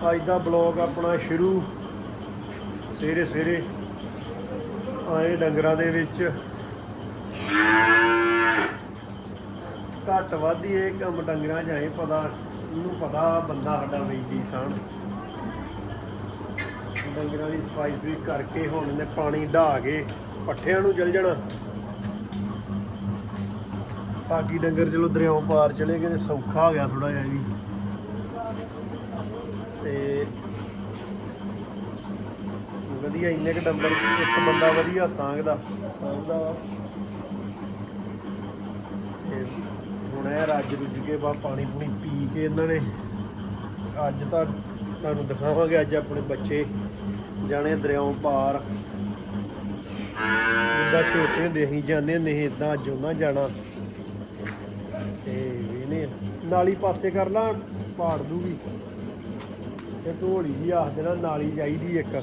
ਅੱਜ ਦਾ ਬਲੌਗ ਆਪਣਾ ਸ਼ੁਰੂ। ਸਵੇਰੇ ਸਵੇਰੇ ਆਏ ਡੰਗਰਾਂ ਦੇ ਵਿੱਚ। ਘੱਟ ਵੱਧ ਹੀ ਇਹ ਕੰਮ ਡੰਗਰਾਂ 'ਚ ਆਏ ਪਤਾ, ਇਹਨੂੰ ਪਤਾ ਬੰਦਾ ਸਾਡਾ ਵੇਚੀ ਸਾਣ ਡੰਗਰਾਂ ਦੀ ਸਫ਼ਾਈ ਸੁਈ ਕਰਕੇ ਹੁਣ ਇਹਨੇ ਪਾਣੀ ਢਾ ਕੇ ਪੱਠਿਆਂ ਨੂੰ ਚਲ ਜਾਣਾ। ਬਾਕੀ ਡੰਗਰ ਚਲੋ ਦਰਿਆਓਂ ਪਾਰ ਚਲੇ ਗਏ ਤੇ ਸੌਖਾ ਹੋ ਗਿਆ ਥੋੜਾ ਜਿਹਾ ਵੀ ਤੇ ਵਧੀਆ, ਇੰਨੇ ਕ ਡੰਗਰ ਇੱਕ ਬੰਦਾ ਵਧੀਆ ਸਾਂਗਦਾ। ਸਾਂਗਦਾ ਵਾ। ਤੇ ਹੁਣ ਇਹ ਰੱਜ ਰੁੱਜ ਕੇ ਬਾ ਪਾਣੀ ਪੂਣੀ ਪੀ ਕੇ ਇਹਨਾਂ ਨੇ ਅੱਜ ਤਾਂ ਤੁਹਾਨੂੰ ਦਿਖਾਵਾਂਗੇ, ਅੱਜ ਆਪਣੇ ਬੱਚੇ ਜਾਣੇ ਦਰਿਆਓਂ ਪਾਰ। ਜਿੱਦਾਂ ਛੋਟੇ ਹੁੰਦੇ ਅਸੀਂ ਜਾਂਦੇ ਹੁੰਦੇ ਸੀ ਇਦਾਂ ਅੱਜ ਉਹਨਾਂ ਜਾਣਾ। ਤੇ ਇਹਨੇ ਨਾਲੀ ਪਾਸੇ ਕਰ ਲਾ, ਪਾੜ ਦੂਗੀ। ਤੇ ਢੋਲੀ ਜੀ ਆਖਦੇ ਨਾ ਨਾਲੀ ਚਾਹੀਦੀ ਇੱਕ।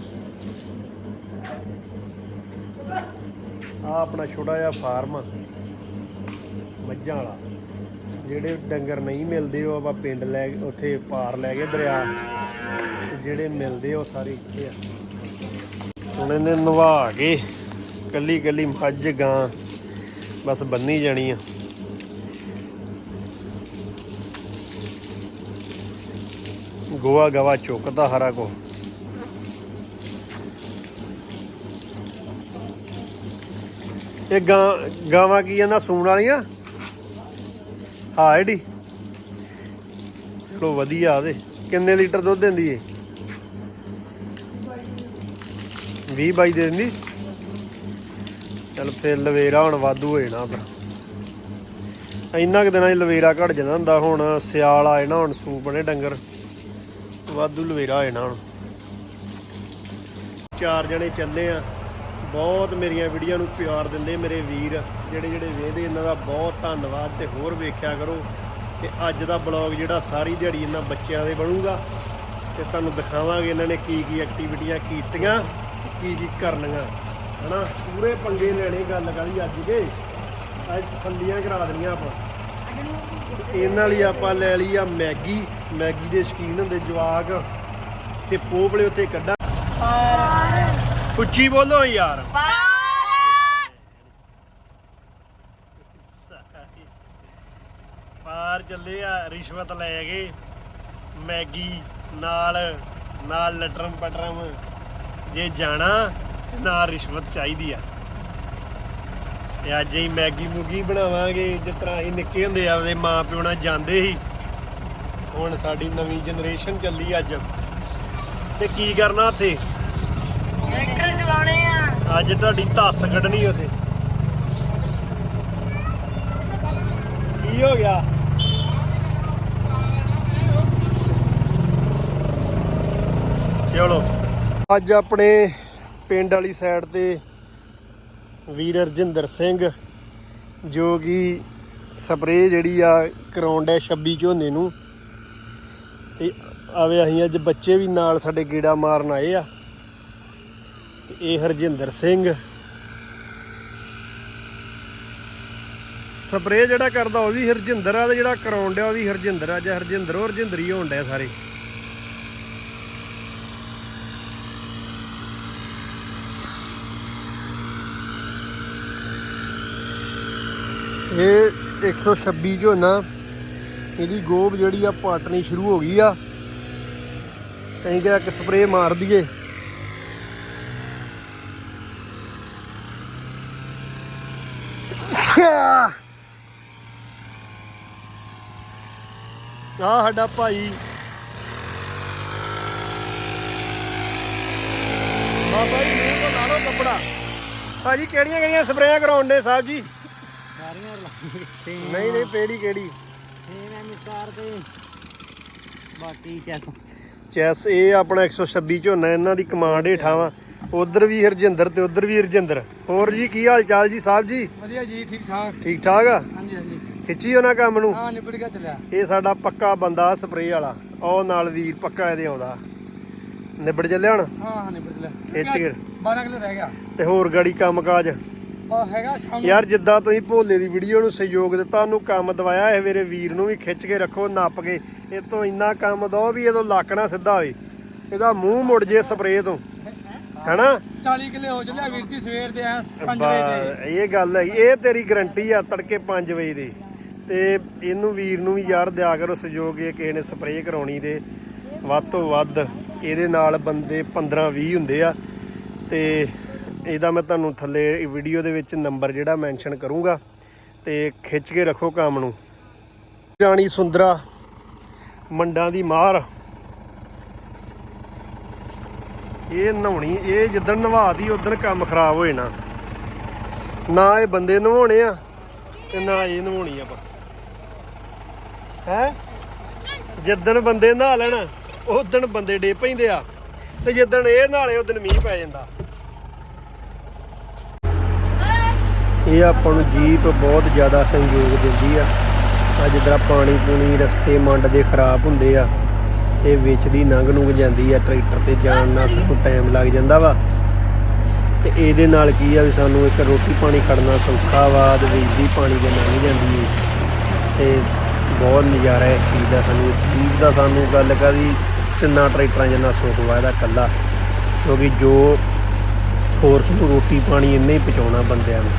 ਆ ਆਪਣਾ ਛੋਟਾ ਜਿਹਾ ਫਾਰਮ ਆ। ਮੱਝਾਂ ਵਾਲਾ। ਜਿਹੜੇ ਡੰਗਰ ਨਹੀਂ ਮਿਲਦੇ, ਉਹ ਆਪਾਂ ਪਿੰਡ ਲੈ ਕੇ, ਉੱਥੇ ਪਾਰ ਲੈ ਗਏ ਦਰਿਆ। ਜਿਹੜੇ ਮਿਲਦੇ, ਉਹ ਸਾਰੇ ਇੱਥੇ ਆ। ਹੁਣ ਇਹਨੇ ਨਵਾ ਕੇ ਕੱਲੀ ਕੱਲੀ ਮੱਝ, ਗਾਂ ਬਸ ਬੰਨੀ ਜਾਣੀ ਆ। ਗੋਆ ਗਵਾ ਚੁੱਕਦਾ ਹਰਾ ਕੋ। ਇਹ ਗਾਂ ਗਾਵਾਂ ਕੀ ਇਹਨਾਂ ਸੂਣ ਵਾਲੀਆਂ? ਹਾਂ ਏਡੀ ਚਲੋ ਵਧੀਆ ਆਦੇ ਕਿੰਨੇ ਲੀਟਰ ਦੁੱਧ ਦਿੰਦੀ ਏ? 20 ਬਾਈ ਦੇ ਦਿੰਦੀ? ਚਲ ਫਿਰ ਲਵੇਰਾ ਹੁਣ ਵਾਧੂ ਹੋ ਜਾਣਾ ਫਿਰ ਇੰਨਾ ਕੁ ਦਿਨਾਂ 'ਚ ਲਵੇਰਾ ਘਟ ਜਾਂਦਾ ਹੁੰਦਾ। ਹੁਣ ਸਿਆਲ ਆਏ ਨਾ ਹੁਣ ਸੂਪ ਨੇ ਡੰਗਰ। ਵਾਧੂ ਲਵੇਰਾ ਹੋ ਜਾਣਾ ਹੁਣ। ਚਾਰ ਜਣੇ ਚੱਲੇ ਆ। ਬਹੁਤ ਮੇਰੀਆਂ ਵੀਡੀਓ ਨੂੰ ਪਿਆਰ ਦਿੰਦੇ ਮੇਰੇ ਵੀਰ, ਜਿਹੜੇ ਜਿਹੜੇ ਵੇਖਦੇ, ਇਹਨਾਂ ਦਾ ਬਹੁਤ ਧੰਨਵਾਦ ਤੇ ਹੋਰ ਵੇਖਿਆ ਕਰੋ ਤੇ ਅੱਜ ਦਾ ਬਲੌਗ ਜਿਹੜਾ ਸਾਰੀ ਦਿਹਾੜੀ ਇਹਨਾਂ ਬੱਚਿਆਂ ਦੇ ਬਣੂਗਾ। ਤੇ ਤੁਹਾਨੂੰ ਦਿਖਾਵਾਂਗੇ ਇਹਨਾਂ ਨੇ ਕੀ ਕੀ ਐਕਟੀਵਿਟੀਆਂ ਕੀਤੀਆਂ, ਕੀ ਕੀ ਕਰਨੀਆਂ, ਹਨਾ? ਪੂਰੇ ਪੰਗੇ ਲੈਣੇ ਗੱਲ ਕਰੀ ਅੱਜ ਕੇ। ਅੱਜ ਥੱਲੀਆਂ ਕਰਾ ਦੇਣੀਆਂ ਆਪਾਂ। ਇਹਨਾਂ ਲਈ ਆਪਾਂ ਲੈ ਲਈ ਆ ਮੈਗੀ। ਮੈਗੀ ਦੇ ਸ਼ਕੀਨ ਹੁੰਦੇ ਜਵਾਕ। ਤੇ ਪੋਪਲੇ ਉੱਤੇ ਕੱਢਾ। ਉੱਚੀ ਬੋਲੋ ਯਾਰ। ਪਾਰ ਚੱਲੇ ਆ, ਰਿਸ਼ਵਤ ਲੈ ਗਏ ਮੈਗੀ ਨਾਲ ਨਾਲ ਲਟਰਮ ਪਟਰਮ। ਜੇ ਜਾਣਾ, ਤੇ ਨਾਲ ਰਿਸ਼ਵਤ ਚਾਹੀਦੀ ਆ। ਤੇ ਅੱਜ ਹੀ ਮੈਗੀ ਮੂਗੀ ਬਣਾਵਾਂਗੇ, ਜਿਸ ਤਰ੍ਹਾਂ ਅਸੀਂ ਨਿੱਕੇ ਹੁੰਦੇ ਆਪਦੇ ਮਾਂ ਪਿਓ ਨਾਲ ਜਾਂਦੇ ਸੀ। ਹੁਣ ਸਾਡੀ ਨਵੀਂ ਜਨਰੇਸ਼ਨ ਚੱਲੀ ਅੱਜ। ਤੇ ਕੀ ਕਰਨਾ ਉੱਥੇ? ਟਰੈਕਟਰ ਚਲਾਉਣੇ ਆ। ਅੱਜ ਤੁਹਾਡੀ ਧੱਸ ਕੱਢਣੀ ਉਥੇ। ਕੀ ਹੋ ਗਿਆ? ਚਲੋ। ਅੱਜ ਆਪਣੇ ਪਿੰਡ ਵਾਲੀ ਸਾਈਡ ਤੇ ਵੀਰ ਰਜਿੰਦਰ ਸਿੰਘ, ਜੋ ਕਿ ਸਪਰੇਅ ਜਿਹੜੀ ਆ ਕਰਾਉਣ ਡਿਆ 26 ਝੋਨੇ ਨੂੰ। ਤੇ ਆਵੇ ਅਸੀਂ ਅੱਜ ਬੱਚੇ ਵੀ ਨਾਲ ਸਾਡੇ ਗੇੜਾ ਮਾਰਨ ਆਏ ਆ। ਇਹ ਹਰਜਿੰਦਰ ਸਿੰਘ। ਸਪਰੇਅ ਜਿਹੜਾ ਕਰਦਾ ਉਹ ਵੀ ਹਰਜਿੰਦਰ ਆ ਤੇ ਜਿਹੜਾ ਕਰਾਉਣ ਡਿਆ ਉਹ ਵੀ ਹਰਜਿੰਦਰ ਆ, ਜਾਂ ਹਰਜਿੰਦਰ ਉਹ ਹਰਜਿੰਦਰੀ ਹੋਣ ਡਿਆ ਸਾਰੇ। ਇਹ 126 ਝੋਨਾ, ਇਹਦੀ ਗੋਬ ਜਿਹੜੀ ਆ ਪਾਟਣੀ ਸ਼ੁਰੂ ਹੋ ਗਈ ਆ। ਕਹੀਂ ਕਿ ਇੱਕ ਸਪਰੇਅ ਮਾਰ ਦਈਏ। ਆ ਸਾਡਾ ਭਾਈ। ਬਾਬਾ ਜੀ ਮੂੰਹ ਤੋਂ ਲਾ ਲਓ ਕੱਪੜਾ। ਭਾਜੀ ਕਿਹੜੀਆਂ ਕਿਹੜੀਆਂ ਸਪਰੇਆਂ ਕਰਾਉਣ ਦੇ ਸਾਹਿਬ ਜੀ? ਸਾਰੀਆਂ ਨਹੀਂ ਨਹੀਂ ਪੇੜੀ ਕਿਹੜੀ? ਫੇਰ ਮਿਸਕਾਰ ਤੇ। ਬਾਕੀ ਚੈਸ। ਚੈਸ ਇਹ ਆਪਣਾ 126 ਝੋਨਾ ਇਹਨਾਂ ਦੀ ਕਮਾਂਡ ਹੇਠਾਂ ਵਾ। ਉਧਰ ਵੀ ਹਰਜਿੰਦਰ ਤੇ ਉਧਰ ਵੀ ਹਰਜਿੰਦਰ। ਹੋਰ ਜੀ ਕੀ ਹਾਲ ਚਾਲ ਜੀ ਸਾਹਿਬ ਜੀ? ਵਧੀਆ ਜੀ ਠੀਕ ਠਾਕ ਠੀਕ ਠਾਕ ਆ? ਹਾਂਜੀ ਹਾਂਜੀ। ਖਿੱਚੀ ਉਹਨਾਂ ਕੰਮ ਨੂੰ? ਹਾਂ ਨਿਬੜ ਗਿਆ ਚੱਲਿਆ। ਇਹ ਸਾਡਾ ਪੱਕਾ ਬੰਦਾ ਸਪਰੇਅ ਵਾਲਾ। ਉਹ ਨਾਲ ਵੀਰ ਪੱਕਾ ਇਹਦੇ ਆਉਂਦਾ। ਨਿਬੜ ਚੱਲਿਆ ਹੁਣ? ਹਾਂ ਹਾਂ ਨਿਬੜ ਚੱਲਿਆ। ਖਿੱਚ ਕੇ। 12 ਕਿਲੋ ਰਹਿ ਗਿਆ। ਤੇ ਹੋਰ ਗਾੜੀ ਕੰਮਕਾਜ? ਉਹ ਹੈਗਾ ਸ਼ਾਮ ਨੂੰ ਯਾਰ ਜਿੱਦਾਂ ਤੁਸੀਂ ਭੋਲੇ ਦੀ ਵੀਡੀਓ ਨੂੰ ਸਹਿਯੋਗ ਦਿੱਤਾ ਉਹਨੂੰ ਕੰਮ ਦਵਾਇਆ ਇਹ ਮੇਰੇ ਵੀਰ ਨੂੰ ਵੀ ਖਿੱਚ ਕੇ ਰੱਖੋ ਨੱਪ ਕੇ। ਇਹ ਤੋਂ ਇੰਨਾ ਕੰਮ ਦੋ ਵੀ ਇਹਦੋਂ ਲੱਕ ਨਾ ਸਿੱਧਾ ਹੋਏ। ਇਹਦਾ ਮੂੰਹ ਮੁੜ ਜੇ ਸਪਰੇਅ ਤੋਂ। ਹੈਨਾ? 40 ਕਿੱਲੇ ਹੋ ਚੱਲਿਆ ਵੀਰ ਜੀ ਸਵੇਰ ਦੇ ਆ 5 ਵਜੇ ਦੇ ਬਾ- ਇਹ ਗੱਲ ਹੈ ਇਹ ਤੇਰੀ ਗਰੰਟੀ ਆ ਤੜਕੇ 5 ਵਜੇ ਦੀ। ਤੇ ਇਹਨੂੰ ਵੀਰ ਨੂੰ ਵੀ ਯਾਰ ਦਿਆ ਕਰੋ ਸਹਿਯੋਗ ਇਹ ਕਿਸੇ ਨੇ ਸਪਰੇਅ ਕਰਾਉਣੀ ਤੇ। ਵੱਧ ਤੋਂ ਵੱਧ ਇਹਦੇ ਨਾਲ ਬੰਦੇ 15 20 ਹੁੰਦੇ ਆ। ਤੇ ਇਹਦਾ ਮੈਂ ਤੁਹਾਨੂੰ ਥੱਲੇ ਵੀਡੀਓ ਦੇ ਵਿੱਚ ਨੰਬਰ ਜਿਹੜਾ ਮੈਂਸ਼ਨ ਕਰੂੰਗਾ ਤੇ ਖਿੱਚ ਕੇ ਰੱਖੋ ਕੰਮ ਨੂੰ। ਰਾਣੀ ਸੁੰਦਰਾ ਮੰਡਾਂ ਦੀ ਮਾਰ। ਇਹ ਨਹਾਉਣੀ, ਇਹ ਜਿੱਦਣ ਨਵਾਦੀ ਉਦੋਂ ਕੰਮ ਖਰਾਬ ਹੋ ਜਾਣਾ ਨਾ ਇਹ ਬੰਦੇ ਨਵਾਉਣੇ ਆ, ਤੇ ਨਾ ਇਹ ਨਵਾਉਣੀ ਆਪਾਂ। ਹੈ? ਜਿੱਦਣ ਬੰਦੇ ਨਹਾ ਲੈਣ ਉਦੋਂ ਬੰਦੇ ਡੇ ਪੈਂਦੇ ਆ। ਤੇ ਜਿੱਦਣ ਇਹ ਨਾਲੇ ਉਦੋਂ ਮੀਂਹ ਪੈ ਜਾਂਦਾ। ਇਹ ਆਪਾਂ ਨੂੰ ਜੀਪ ਬਹੁਤ ਜ਼ਿਆਦਾ ਸਹਿਯੋਗ ਦਿੰਦੀ ਆ। ਅੱਜ ਜਿਹੜਾ ਪਾਣੀ ਪੂਣੀ ਰਸਤੇ ਮੰਡ ਦੇ ਖਰਾਬ ਹੁੰਦੇ ਆ। ਇਹ ਵਿੱਚ ਦੀ ਲੰਘ ਨੂੰ ਜਾਂਦੀ ਆ, ਟਰੈਕਟਰ ਤੇ ਜਾਣ ਨਾਲ ਸਾਨੂੰ ਟਾਈਮ ਲੱਗ ਜਾਂਦਾ ਵਾ। ਤੇ ਇਹਦੇ ਨਾਲ ਕੀ ਆ ਵੀ ਸਾਨੂੰ ਇੱਕ ਰੋਟੀ ਪਾਣੀ ਖੜਨਾ ਸੌਖਾ ਵਾ ਤੇ ਵਿੱਚ ਪਾਣੀ ਦੇ ਲੰਘ ਜਾਂਦੀ ਏ। ਤੇ ਬਹੁਤ ਨਜ਼ਾਰਾ ਇਸ ਚੀਜ਼ ਦਾ ਸਾਨੂੰ ਜੀਪ ਦਾ ਸਾਨੂੰ ਗੱਲ ਕਰੀ ਤਿੰਨਾਂ ਟਰੈਕਟਰਾਂ ਜਿੰਨਾ ਸੁੱਖ ਵਾ, ਇਹਦਾ ਕੱਲਾ ਕਿਉਂਕਿ ਜੋ ਫੋਰਸ ਨੂੰ ਰੋਟੀ ਪਾਣੀ ਇੰਨੇ ਹੀ ਪਹੁੰਚਾਉਣਾ ਬੰਦਿਆਂ ਨੂੰ।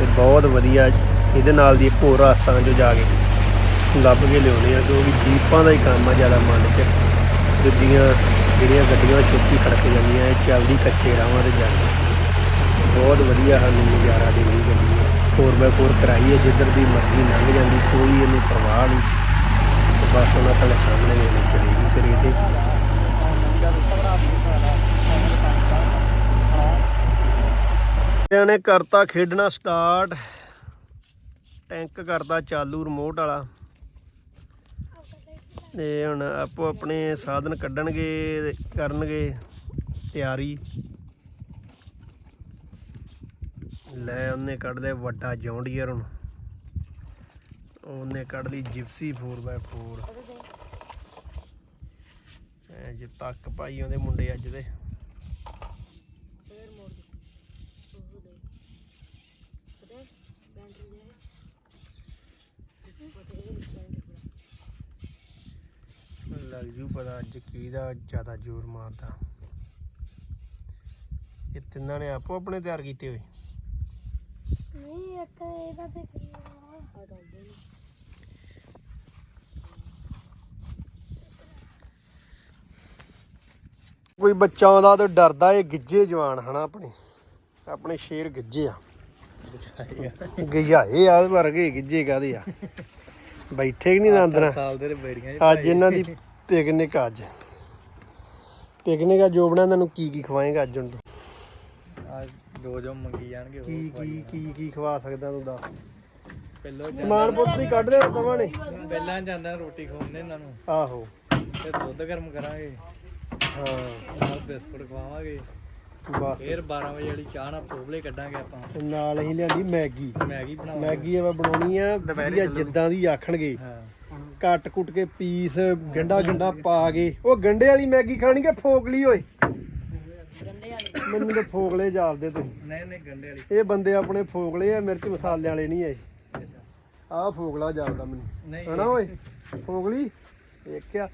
ਤੇ ਬਹੁਤ ਵਧੀਆ, ਇਹਦੇ ਨਾਲ ਦੀ ਇੱਕ ਹੋਰ ਰਸਤਾ ਜੋ ਜਾ ਕੇ ਲੱਭ ਕੇ ਲਿਆਉਣੇ ਆ ਕਿਉਂਕਿ ਜੀਪਾਂ ਦਾ ਹੀ ਕੰਮ ਆ ਜ਼ਿਆਦਾ ਮੰਨ ਚ। ਦੂਜੀਆਂ ਜਿਹੜੀਆਂ ਗੱਡੀਆਂ ਛੋਟੀ ਖੜਕ ਜਾਂਦੀਆਂ, ਇਹ ਚੱਲਦੀ ਕੱਚੇ ਰਾਹਾਂ ਤੇ ਜਾਂਦੀ। ਬਹੁਤ ਵਧੀਆ ਸਾਨੂੰ ਨਜ਼ਾਰਾ ਦੇਣੀ ਗੱਡੀ ਹੈ 4x4 ਕਰਾਈ ਹੈ ਜਿੱਧਰ ਦੀ ਮਰਜ਼ੀ ਲੰਘ ਜਾਂਦੀ, ਕੋਈ ਇਹਨੂੰ ਪਰਵਾਹ ਨਹੀਂ। ਤੇ ਬਸ ਉਹਨਾਂ ਥਲੇ ਸਾਹਮਣੇ ਵੇਲੇ ਚੜੇਗੀ ਸਿਰੇ ਤੇ। ਨੇ ਕਰਤਾ ਖੇਡਣਾ ਸਟਾਰਟ ਟੈਂਕ ਕਰਤਾ ਚਾਲੂ ਰਿਮੋਟ ਵਾਲਾ। ਤੇ ਹੁਣ ਆਪੋ ਆਪਣੇ ਸਾਧਨ ਕੱਢਣਗੇ ਕਰਨਗੇ ਤਿਆਰੀ। ਲੈ ਉਹਨੇ ਕੱਢ ਲਿਆ ਵੱਡਾ ਜੌਂਡੀਅਰ ਹੁਣ। ਉਹਨੇ ਕੱਢ ਲਈ ਜਿਪਸੀ 4x4 ਐ ਜੇ ਤੱਕ ਪਾਈ ਉਹਦੇ ਮੁੰਡੇ ਅੱਜ ਦੇ। ਲੱਗ ਜੂ ਪਤਾ ਅੱਜ ਕਿਹਦਾ ਜ਼ਿਆਦਾ ਜ਼ੋਰ ਮਾਰਦਾ। ਇਹ ਤਿੰਨਾਂ ਨੇ ਆਪੋ ਆਪਣੇ ਤਿਆਰ ਕੀਤੇ ਹੋਏ। ਨਹੀਂ ਇੱਕ ਇਹਦਾ ਤੇ ਕੋਈ ਬੱਚਾ ਆਉਂਦਾ ਤੇ ਡਰਦਾ ਇਹ ਗਿੱਜੇ ਜਵਾਨ ਹਨਾ ਆਪਣੇ। ਆਪਣੇ ਸ਼ੇਰ ਗਿੱਜੇ ਆ। ਗਿਜਾਏ ਆ ਵਰਗੇ ਗਿੱਜੇ ਕਾਦੇ ਆ? ਬੈਠੇ ਕਿ ਨਹੀਂ ਅੰਦਰ? ਸਾਲ ਦੇ ਬੇੜੀਆਂ ਅੱਜ ਇਹਨਾਂ ਦੀ ਪਿਕਨਿਕ ਅੱਜ। ਪਿਕਨਿਕ ਆ ਜੋ ਬਣਾ ਇਹਨਾਂ ਨੂੰ ਕੀ ਕੀ ਖਵਾਏਗਾ ਅੱਜ ਹੁਣ ਤੂੰ? ਅੱਜ ਦੋ ਜੋ ਮੰਗੀ ਜਾਣਗੇ ਉਹ ਕੀ ਕੀ ਕੀ ਕੀ ਖਵਾ ਸਕਦਾ ਤੂੰ ਦੱਸ? ਪਹਿਲਾਂ ਸਮਾਨ ਪੁੱਤ ਹੀ ਕੱਢ ਲਿਆ ਦਵਾਂ ਨੇ ਪਹਿਲਾਂ ਜਾਂਦਾ ਰੋਟੀ ਖਵਾਉਂਦੇ ਇਹਨਾਂ ਨੂੰ। ਆਹੋ। ਤੇ ਦੁੱਧ ਗਰਮ ਕਰਾਂਗੇ। ਹਾਂ। ਨਾਲ ਬਿਸਕੁਟ ਖਵਾਵਾਂਗੇ। ਬਸ। ਫੇਰ 12 ਵਜੇ ਵਾਲੀ ਚਾਹ ਨਾਲ ਪੋਬਲੇ ਕੱਢਾਂਗੇ ਆਪਾਂ। ਤੇ ਨਾਲ ਅਸੀਂ ਲਿਆਂਦੀ ਮੈਗੀ। ਮੈਗੀ ਬਣਾਵਾਂਗੇ। ਮੈਗੀ ਆਪਾਂ ਬਣਾਉਣੀ ਆ ਵਧੀਆ ਜਿੱਦਾਂ ਦੀ ਆਖਣਗੇ। ਹਾਂ। ਕੱਟ ਕੁੱਟ ਕੇ ਪੀਸ ਗੰਡਾ ਗੰਡਾ ਪਾ ਕੇ। ਉਹ ਗੰਡੇ ਵਾਲੀ ਮੈਗੀ ਖਾਣੀ ਕਿ ਫੋਕਲੀ ਓਏ? ਮੈਨੂੰ ਤਾਂ ਫੋਕਲੇ ਜਾਪਦੇ ਤੁਸੀਂ। ਨਹੀਂ ਨਹੀਂ ਗੰਡੇ ਵਾਲੀ। ਇਹ ਬੰਦੇ ਆਪਣੇ ਫੋਕਲੇ ਆ ਮਿਰਚ ਮਸਾਲੇ ਵਾਲੇ ਨਹੀਂ ਆਏ ਆਹ ਫੋਕਲਾ ਜਾਪਦਾ ਮੈਨੂੰ। ਹਨਾ ਓਏ? ਫੋਕਲੀ? ਦੇਖਿਆ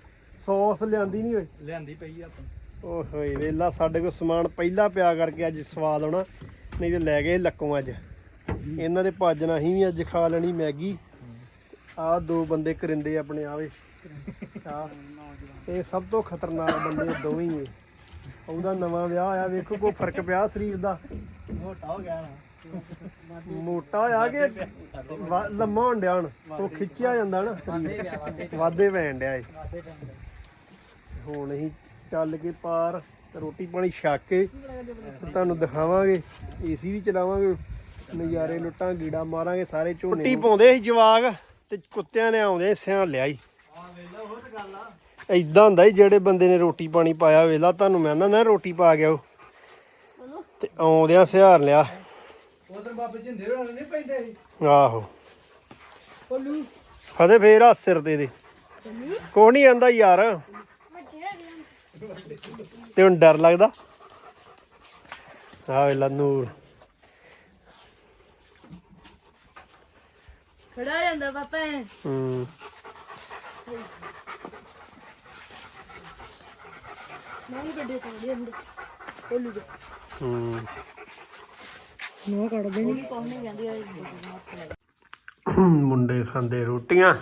ਸੌਸ ਲਿਆਂਦੀ ਨਹੀਂ ਓਏ? ਲਿਆਂਦੀ ਪਈ ਆ ਆਪਾਂ। ਓਏ ਹੋਏ ਵੇਲਾ ਸਾਡੇ ਕੋਲ ਸਮਾਨ ਪਹਿਲਾਂ ਪਿਆ ਕਰਕੇ ਅੱਜ ਸਵਾਦ ਆਉਣਾ। ਨਹੀਂ ਤੇ ਲੈ ਗਏ ਲੱਕੋਂ ਅੱਜ। ਇਹਨਾਂ ਦੇ ਭੱਜ ਨਾਲ ਅਸੀਂ ਵੀ ਅੱਜ ਖਾ ਲੈਣੀ ਮੈਗੀ। ਆਹ ਦੋ ਬੰਦੇ ਕਰਿੰਦੇ ਆਪਣੇ ਆਵੇ ਆ ਇਹ ਸਭ ਤੋਂ ਖਤਰਨਾਕ ਬੰਦੇ ਦੋਵੇਂ ਹੀ ਉਹਦਾ ਨਵਾਂ ਵਿਆਹ ਆਇਆ ਵੇਖੋ ਕੋਈ ਫ਼ਰਕ ਪਿਆ ਸਰੀਰ ਦਾ। ਮੋਟਾ ਹੋ ਗਿਆ ਨਾ। ਮੋਟਾ ਆ ਕਿ ਲੰਮਾ ਹੋਣ ਡਿਆ ਹੁਣ ਉਹ ਖਿੱਚਿਆ ਜਾਂਦਾ ਨਾ। ਸਰੀਰ ਵਾਧੇ ਪੈਣ ਡਿਆ ਏ। ਹੁਣ ਅਸੀਂ ਚੱਲ ਕੇ ਪਾਰ ਰੋਟੀ ਪਾਣੀ ਛੱਕ ਕੇ ਤੇ ਤੁਹਾਨੂੰ ਦਿਖਾਵਾਂਗੇ ਏਸੀ ਵੀ ਚਲਾਵਾਂਗੇ ਨਜ਼ਾਰੇ ਲੁੱਟਾਂ ਗੀੜਾ ਮਾਰਾਂਗੇ ਸਾਰੇ ਝੋਨੇ ਰੋਟੀ ਪਾਉਂਦੇ ਸੀ ਜਵਾਗ ਤੇ ਕੁੱਤਿਆਂ ਨੇ ਆਉਂਦੇ ਸਿਆਂ ਲਿਆਈ ਇਦਾਂ ਹੁੰਦਾ ਹੀ ਜਿਹੜੇ ਬੰਦੇ ਨੇ ਰੋਟੀ ਪਾਣੀ ਪਾਇਆ ਵੇਲਾ ਤੁਹਾਨੂੰ ਮੈਂ ਨਾ ਰੋਟੀ ਪਾ ਗਿਆ ਉਹ ਤੇ ਆਉਂਦਿਆਂ ਸਿਹਾਰ ਲਿਆ। ਉਧਰ ਬਾਬੇ ਜਿੰਦੇ ਹੋਣਾ ਨਹੀਂ ਪੈਂਦੇ ਆਹੋ। ਫਤੇ ਫੇਰ ਹੱਥ ਸਿਰ ਦੇ ਦੇ। ਕੋਈ ਨਹੀਂ ਆਂਦਾ ਯਾਰ। ਤੇ ਹੁਣ ਡਰ ਲੱਗਦਾ। ਆ ਵੇਲਾ ਨੂਰ। ਖੜਾ ਜਾਂਦਾ ਪਾਪਾ ਹੂੰ। ਮੈਂ ਵੀ ਗੱਡੇ ਤੋੜੇ ਹੁੰਦੇ ਕੋਲੂ ਦੇ ਹੂੰ। ਨੋ ਕੱਢਦੇ ਨਹੀਂ ਕੋਈ ਨਹੀਂ ਕਹਿੰਦੀ ਆ ਮੁੰਡੇ ਖਾਂਦੇ ਰੋਟੀਆਂ।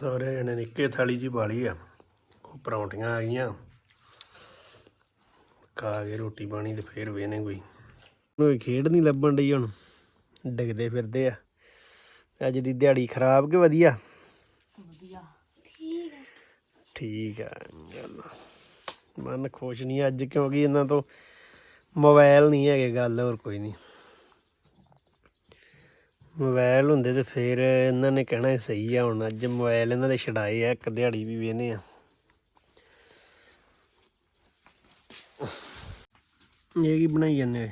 ਸਾਰੇ ਜਣੇ ਨੇ ਇੱਕੇ ਥਾਲੀ ਜੀ ਬਾਲੀ ਆ। ਉਹ ਪਰੌਂਠੀਆਂ ਆ ਗਈਆਂ। ਖਾ ਕੇ ਰੋਟੀ ਪਾਣੀ ਤੇ ਫੇਰ ਵੇਨੇ ਕੋਈ। ਕੋਈ ਖੇਡ ਨਹੀਂ ਲੱਭਣ ਡਈ ਹੁਣ। ਡਿੱਗਦੇ ਫਿਰਦੇ ਆ। ਅੱਜ ਦੀ ਦਿਹਾੜੀ ਖਰਾਬ ਕਿ ਵਧੀਆ? ਠੀਕ ਹੈ ਠੀਕ ਆ ਚੱਲ। ਮਨ ਖੁਸ਼ ਨਹੀਂ ਅੱਜ ਕਿਉਂਕਿ ਇਹਨਾਂ ਤੋਂ ਮੋਬਾਈਲ ਨਹੀਂ ਹੈਗੇ ਗੱਲ ਹੋਰ ਕੋਈ ਨਹੀਂ ਮੋਬਾਈਲ ਹੁੰਦੇ ਤੇ ਫਿਰ ਇਹਨਾਂ ਨੇ ਕਹਿਣਾ ਸਹੀ ਆ ਹੁਣ ਅੱਜ ਮੋਬਾਈਲ ਇਹਨਾਂ ਦੇ ਛਡਾਏ ਆ ਇੱਕ ਦਿਹਾੜੀ ਵੀ ਵੇਨੇ ਆ। ਇਹ ਕੀ ਬਣਾਈ ਜਾਂਦੇ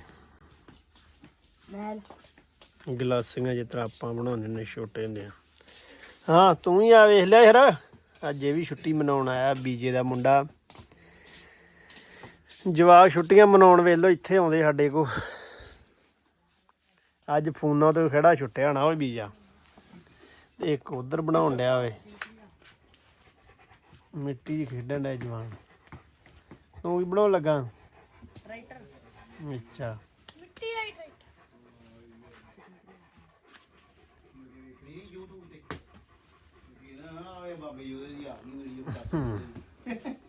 ਗਲਾਸੀਆਂ ਜਿਸ ਤਰ੍ਹਾਂ ਆਪਾਂ ਬਣਾਉਂਦੇ ਨੇ ਛੋਟੇ ਹੁੰਦੇ ਆ। ਹਾਂ ਤੂੰ ਹੀ ਆ ਵੇਖ ਲਿਆ ਯਾਰ। ਅੱਜ ਇਹ ਵੀ ਛੁੱਟੀ ਮਨਾਉਣ ਆਇਆ ਬੀਜੇ ਦਾ ਮੁੰਡਾ। ਜਵਾਕ ਛੁੱਟੀਆਂ ਮਨਾਉਣ ਵੇਲੋ ਇੱਥੇ ਆਉਂਦੇ ਸਾਡੇ ਕੋ ਅੱਜ ਫੋਨਾਂ ਤੋਂ ਖੜਾ ਛੁੱਟਿਆ ਨਾ ਓਏ ਬੀਜਾ। ਇੱਕ ਉਧਰ ਬਣਾਉਣ ਡਿਆ ਓਏ। ਮਿੱਟੀ 'ਚ ਖੇਡਣ ਡਿਆ ਜਵਾਨ ਤੂੰ ਕੀ ਬਣਾਉਣ ਲੱਗਾ? ਰਾਈਟਰ। ਅੱਛਾ।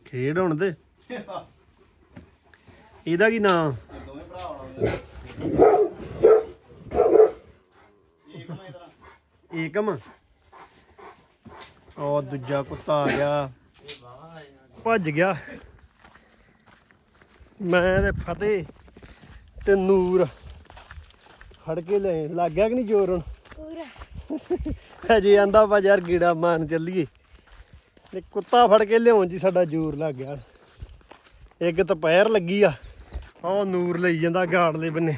ਖੇਡ ਹੁਣ ਤੇ। ਇਹਦਾ ਕੀ ਨਾਂ? ਏਕਮ ਉਹ ਦੂਜਾ ਕੁੱਤਾ ਆ ਗਿਆ। ਭੱਜ ਗਿਆ। ਮੈਂ ਤੇ ਫਤਿਹ ਤੇ ਨੂਰ ਫੜ ਕੇ ਲੈ ਲੱਗ ਗਿਆ ਕਿ ਨਹੀਂ ਜ਼ੋਰ ਹੁਣ? ਪੂਰਾ। ਹਜੇ ਆਂਦਾ ਵਾ ਯਾਰ ਗੀੜਾ ਮਾਰਨ ਚੱਲੀਏ। ਤੇ ਕੁੱਤਾ ਫੜ ਕੇ ਲਿਆਉਣ ਜੀ ਸਾਡਾ ਜ਼ੋਰ ਲੱਗ ਗਿਆ। ਇੱਕ ਤਾਂ ਲੱਗੀ ਆ, ਉਹ ਨੂਰ ਲਈ ਜਾਂਦਾ ਗਾੜਲੇ ਬੰਨੇ।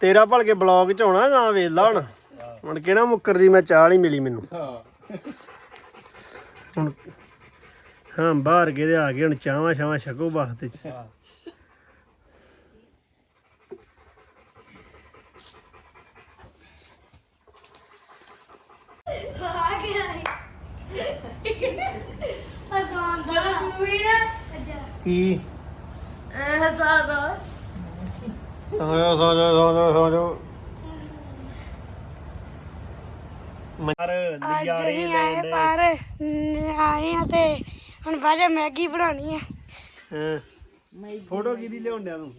ਤੇਰਾ ਭਲ ਕੇ ਬਲੌਗ ਚ ਆਉਣਾ ਜਾਂ ਵੇਲਾ ਹੁਣ? ਹੁਣ ਕਿਹੜਾ ਮੁੱਕਰ ਦੀ ਮੈਂ ਚਾਹ ਨਹੀਂ ਮਿਲੀ ਮੈਨੂੰ। ਹੁਣ, ਹਾਂ, ਬਾਹਰ ਗਏ ਤੇ ਆ ਗਏ ਹੁਣ ਚਾਹਾਂ ਛਾਵਾਂ ਛਕੋ ਬਾਤ ਚ ਆ ਗਿਆ ਅਸਾਂ ਦਾ ਤੂੰ ਵੀ ਨਾ ਅੱਛਾ ਕੀ? ਸੌ ਜਾ ਸੌ ਜਾ ਸੌ ਜਾ ਸੌ ਜਾ ਮਰ ਅੱਜ ਨਜ਼ਾਰੇ ਅਸੀਂ ਆਏ ਲੈਣ ਪਰ ਆਏ ਆ ਤੇ ਹੁਣ ਬਾਜਾ ਮੈਗੀ ਬਣਾਉਣੀ ਆ। ਹਾਂ। ਫੋਟੋ ਕਿਹਦੀ ਲਿਆਉਣ ਡਿਆ ਤੂੰ?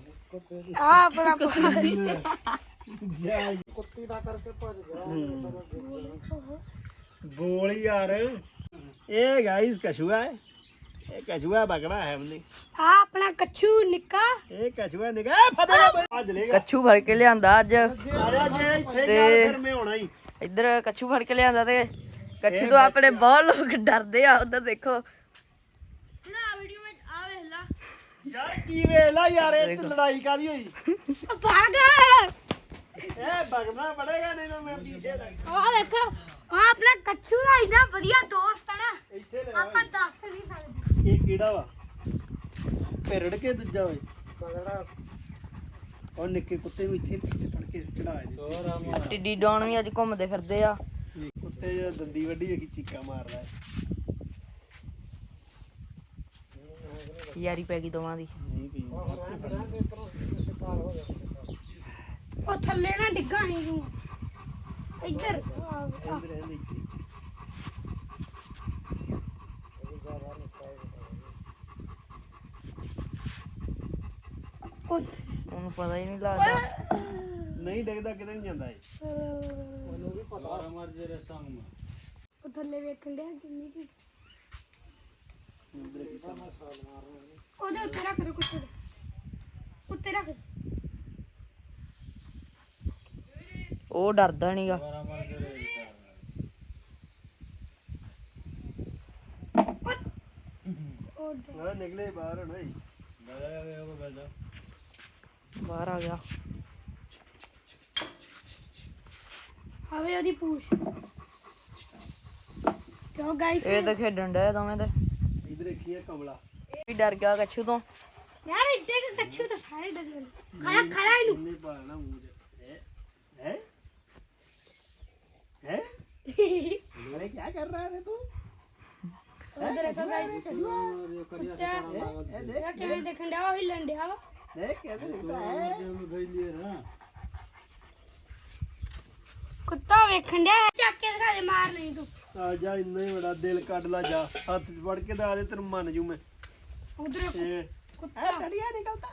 ਆ ਆਪਣਾ ਬੋਲ ਯਾਰ। ਇਹ ਗਾਇਸ ਕਛੂਆ। ਹੈ ਇਹ ਕਛੂਆ ਬਗੜਾ ਹੈ ਬੰਦੇ ਆ ਆਪਣਾ ਕੱਛੂ ਨਿੱਕਾ। ਇਹ ਕਛੂਆ ਨਿਗਾ ਫਤਿਹ ਭੱਜ ਲੇਗਾ। ਕੱਛੂ ਫੜ ਕੇ ਲਿਆਂਦਾ ਅੱਜ। ਆਇਆ ਜੇ ਇੱਥੇ ਗੱਲ ਫਿਰ ਮੈਂ ਹੋਣਾ ਹੀ ਇੱਧਰ ਕੱਛੂ ਫੜ ਕੇ ਲਿਆਂਦਾ ਤੇ ਕੱਛੂ ਤੋਂ ਆਪਣੇ ਬਹੁਤ ਲੋਕ ਡਰਦੇ ਆ ਉਧਰ ਦੇਖੋ। ਨਾ ਵੀਡੀਓ ਵਿੱਚ ਆ ਵੇਖ ਲਾ। ਯਾਰ ਕੀ ਵੇਲਾ ਯਾਰ ਇਹ 'ਚ ਲੜਾਈ ਕਾਦੀ ਹੋਈ? ਭਾਗ ਇਹ ਬਗਣਾ ਪੜੇਗਾ ਨਹੀਂ ਤਾਂ ਮੈਂ ਪਿੱਛੇ ਲੱਗ ਆ ਵੇਖੋ ਆ ਆਪਣਾ ਕੱਛੂ ਦਾ ਇੰਨਾ ਵਧੀਆ ਦੋਸਤ ਹੈ ਨਾ ਇੱਥੇ ਲੈ ਆਪਾਂ ਦੱਸ ਨਹੀਂ ਸਕਦੇ। ਇਹ ਕਿਹੜਾ ਵਾ? ਪਿਰੜ ਕੇ ਦੂਜਾ ਓਏ। ਬਗੜਾ ਉਹ ਨਿੱਕੇ ਕੁੱਤੇ ਨੂੰ ਇੱਥੇ ਇੱਥੇ ਫੜ ਕੇ ਚੜਾਇਆ ਦੇ ਆ ਟਿੱਡੀ ਡੌਣ ਵੀ ਅੱਜ ਘੁੰਮਦੇ ਫਿਰਦੇ ਆ। ਕੁੱਤੇ ਜਿਹੜਾ ਦੰਦੀ ਵੱਡੀ ਹੈ ਕਿ ਚੀਕਾ ਮਾਰਦਾ ਹੈ। ਯਾਰੀ ਪੈ ਗਈ ਦੋਵਾਂ ਦੀ। ਨਹੀਂ ਪਈ ਉਹ ਥੱਲੇ ਨਾ ਡਿੱਗਾ ਨਹੀਂ ਤੂੰ। ਇੱਧਰ। ਆ, ਆ। ਇੱਧਰ ਇਹਦੇ ਇੱਥੇ ਉਹ ਉਹਨੂੰ ਪਤਾ ਹੀ ਨਹੀਂ ਲੱਗਦਾ। ਨਹੀਂ ਡਿੱਗਦਾ ਕਿਤੇ ਨਹੀਂ ਜਾਂਦਾ ਇਹ। ਉਹ ਥੱਲੇ ਵੇਖਣ ਡਿਆ ਕਿੰਨੀ ਕੀ। ਉਹਦੇ ਉੱਤੇ ਰੱਖ ਦੋ ਕੁੱਤੇ ਦੇ। ਉੱਤੇ ਰੱਖ ਦਿਓ। ਉਹ ਡਰਦਾ ਨਹੀਂਗਾ। ਉਹ ਡ- ਨਿਕਲੇ ਬਾਹਰ ਹੁਣ ਓਏ। ਬਾਹਰ ਆ ਗਿਆ। ਆਵੇ ਉਹਦੀ ਪੂਛ। ਚੋ ਗਾਇਸ ਇਹ ਤਾਂ ਖੇਡਣ ਡਿਆ ਦੋਵੇਂ ਤੇ। ਇਧਰ ਦੇਖੀਏ ਕਮਲਾ। ਵੀ ਡਰ ਗਿਆ ਕੱਛੂ ਤੋਂ। ਯਾਰ ਇੱਡੇ ਕੇ ਕੱਛੂ ਤਾਂ ਸਾਰੇ ਡਰ ਜਾਂਦੇ ਖਾਲਾ ਖਾਲਾ ਇਹਨੂੰ। ਨਹੀਂ ਪਾਣਾ ਮੂੰਹ ਹੈ? ਹੈ? ਹੈ? ਮੇਰੇ ਕੀ ਕਰ ਰਹਾ ਹੈ ਤੂੰ? ਉਧਰ ਦੇਖੋ ਗਾਇਸ ਕੁੱਤਾ। ਇਹ ਕਿਵੇਂ ਦੇਖਣ ਡਿਆ ਉਹ ਹਿੱਲਣ ਡਿਆ ਵਾ। देख कैसे दिखता है ਕੁੱਤਾ ਵੇਖਣ ਡਿਆ ਚੱਕ ਕੇ ਦਿਖਾ ਦੇ ਮਾਰ ਨਹੀਂ ਤੂੰ ਆ ਜਾ ਇੰਨਾ ਹੀ ਬੜਾ ਦਿਲ ਕੱਢ ਲਾ ਜਾ ਹੱਥ 'ਚ ਫੜ ਕੇ ਤਾਂ ਆ ਦੇ ਤੈਨੂੰ ਮੰਨ ਜੂ ਮੈਂ ਉਧਰ ਇਹ ਕੁੱਤਾ ਕੜੀਆ ਨਿਕਲਦਾ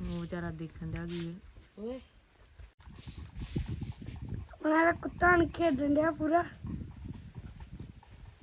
ਉਹ ਵਿਚਾਰਾ ਦੇਖਣ ਦਿਆ ਕੀ ਓਏ ਉਹਨਾਂ ਦਾ ਕੁੱਤਾ ਨੂੰ ਖੇਡਣ ਡਿਆ ਪੂਰਾ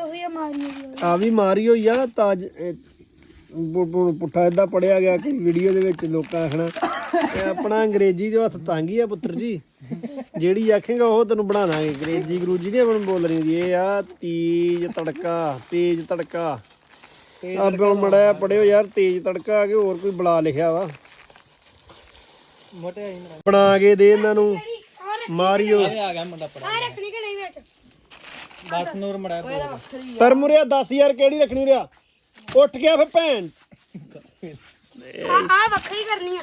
ਉਹੀ ਆ ਮਾਰੀ ਹੋਈ ਆ। ਵੀ ਮਾਰੀ ਹੋਈ ਆ ਤਾਜ ਇਹ ਪੁ- ਪੁ- ਪੁੱਠਾ ਏਦਾਂ ਪੜਿਆ ਗਿਆ ਕਿ ਵੀਡੀਓ ਦੇ ਵਿੱਚ ਲੋਕਾਂ ਆਖਣਾ ਇਹ ਆਪਣਾ ਅੰਗਰੇਜ਼ੀ ਦੇ ਹੱਥ ਤੰਗ ਹੀ ਆ ਪੁੱਤਰ ਜੀ। ਜਿਹੜੀ ਆਖੇਗਾ ਉਹ ਤੈਨੂੰ ਬਣਾ ਦਾਂਗੇ। ਅੰਗਰੇਜ਼ੀ ਗਰੂਜੀ ਨਹੀਂ ਬਣ ਬੋਲ ਰਹੀ ਇਹ ਆ ਤੇਜ ਤੜਕਾ ਤੇਜ ਤੜਕਾ। ਆਪ ਮੜਾ ਪੜਿਓ ਯਾਰ ਤੇਜ ਤੜਕਾ ਆ ਕੇ ਹੋਰ ਕੋਈ ਬਲਾ ਲਿਖਿਆ ਵਾ। ਬਣਾ ਕੇ ਦੇ ਇਹਨਾਂ ਨੂੰ। ਮਾਰੀਓ ਆ ਗਿਆ ਮੁੰਡਾ ਪੜਾ ਆ ਰੱਖਣੀ ਕਿ ਨਹੀਂ ਵਿੱਚ? ਬਸ ਨੂਰ ਮੜਾ ਪਰ ਮੁਰਿਆ 10000 ਕਿਹੜੀ ਰੱਖਣੀ ਰਿਆ? ਉੱਠ ਗਿਆ ਫੇ ਭੈਣ। ਆ ਵੱਖਰੀ ਕਰਨੀ ਆ।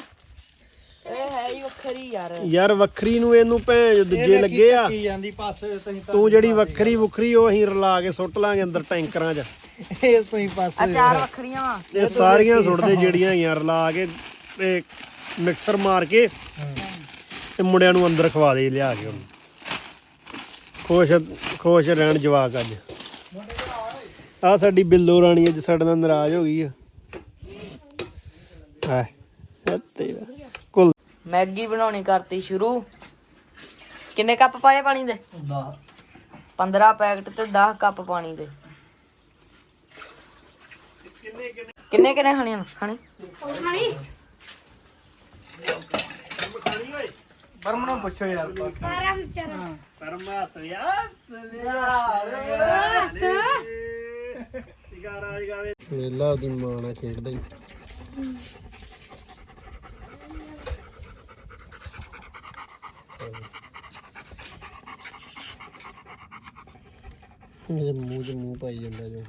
ਇਹ ਹੈ ਹੀ ਵੱਖਰੀ ਯਾਰ। ਯਾਰ ਵੱਖਰੀ ਨੂੰ ਇਹਨੂੰ ਭੈਣ ਦੂਜੇ ਲੱਗੇ ਆ। ਕੀ ਜਾਂਦੀ ਪਾਸੇ ਤੁਸੀਂ ਤਾਂ ਜਿਹੜੀ ਵੱਖਰੀ ਵੱਖਰੀ ਉਹ ਅਸੀਂ ਰਲਾ ਕੇ ਸੁੱਟ ਲਾਂਗੇ ਅੰਦਰ ਟੈਂਕਰਾਂ 'ਚ। ਇਹ ਤੁਸੀਂ ਪਾਸੇ ਆ ਚਾਰ ਵੱਖਰੀਆਂ ਵਾ। ਇਹ ਸਾਰੀਆਂ ਸੁੱਟਦੇ ਜਿਹੜੀਆਂ ਹੈਗੀਆਂ ਰਲਾ ਕੇ ਤੇ ਮਿਕਸਰ ਮਾਰ ਕੇ ਤੇ ਮੁੰਡਿਆਂ ਨੂੰ ਅੰਦਰ ਖਵਾ ਦੇ ਲਿਆ ਕੇ ਉਹਨੂੰ। ਖੁਸ਼ ਖੁਸ਼ ਰਹਿਣ ਜਵਾਕ ਅੱਜ। ਆ ਸਾਡੀ ਬਿੱਲੋ ਰਾਣੀ ਅੱਜ ਸਾਡੇ ਨਾਲ ਨਾਰਾਜ਼ ਹੋ ਗਈ ਆ। ਤੇਰਾ ਕੁਲ ਮੈਗੀ ਬਣਾਉਣੀ ਕਰਤੀ ਸ਼ੁਰੂ। ਕਿੰਨੇ ਕੱਪ ਪਾਏ ਪਾਣੀ ਦੇ? 15 ਪੈਕਟ ਤੇ 10 ਕੱਪ ਪਾਣੀ ਦੇ। ਕਿੰਨੇ ਕਿੰਨੇ ਖਾਣੀਆਂ ਨੇ? ਖਾਣੀ? ਖਾਣੀ? ਬਰਮ ਨੂੰ ਪੁੱਛੋ ਯਾਰ ਸਾਰਾ ਵਿਚਾਰਾ ਪਰਮਾਤ ਯਾਰ ਵੇਲਾ ਉਹਦੀ ਮਾਂ ਨਾਲ ਖੇਡਦਾ ਹੀ। ਮੇਰੇ ਮੂੰਹ 'ਚ ਮੂੰਹ ਪਾਈ ਜਾਂਦਾ ਜੋ।